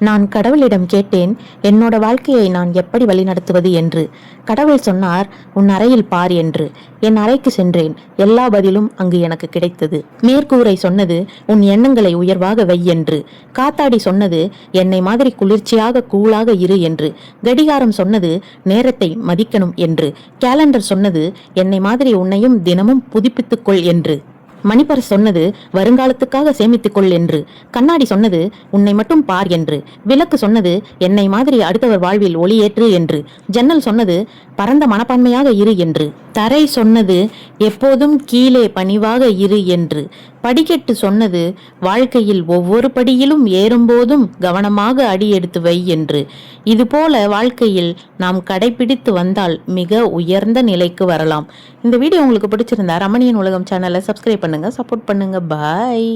நான் கடவுளிடம் கேட்டேன் என்னோட வாழ்க்கையை நான் எப்படி வழிநடத்துவது என்று. கடவுள் சொன்னார் உன் அறையில் பார் என்று. என் அறைக்கு சென்றேன். எல்லா பதிலும் அங்கு எனக்கு கிடைத்தது. மேற்கூரை சொன்னது உன் எண்ணங்களை உயர்வாக வை என்று. காத்தாடி சொன்னது என்னை மாதிரி குளிர்ச்சியாக கூலாக இரு என்று. கடிகாரம் சொன்னது நேரத்தை மதிக்கணும் என்று. கேலண்டர் சொன்னது என்னை மாதிரி உன்னையும் தினமும் புதுப்பித்துக்கொள் என்று. மணிப்பர் சொன்னது வருங்காலத்துக்காக சேமித்துக்கொள் என்று. கண்ணாடி சொன்னது உன்னை மட்டும் பார் என்று. விளக்கு சொன்னது என்னை மாதிரி அடுத்தவர் வாழ்வில் ஒளியேற்று என்று. ஜன்னல் சொன்னது பரந்த மனப்பான்மையாக இரு என்று. தரை சொன்னது எப்போதும் கீழே பணிவாக இரு என்று. படிக்கட்டு சொன்னது வாழ்க்கையில் ஒவ்வொரு படியிலும் ஏறும்போதும் கவனமாக அடி எடுத்து வை என்று. இதுபோல வாழ்க்கையில் நாம் கடைபிடித்து வந்தால் மிக உயர்ந்த நிலைக்கு வரலாம். இந்த வீடியோ உங்களுக்கு பிடிச்சிருந்தா ரமணியன் உலகம் சேனலை சப்ஸ்கிரைப் பண்ணுங்கள் சப்போர்ட் பண்ணுங்கள் பாய்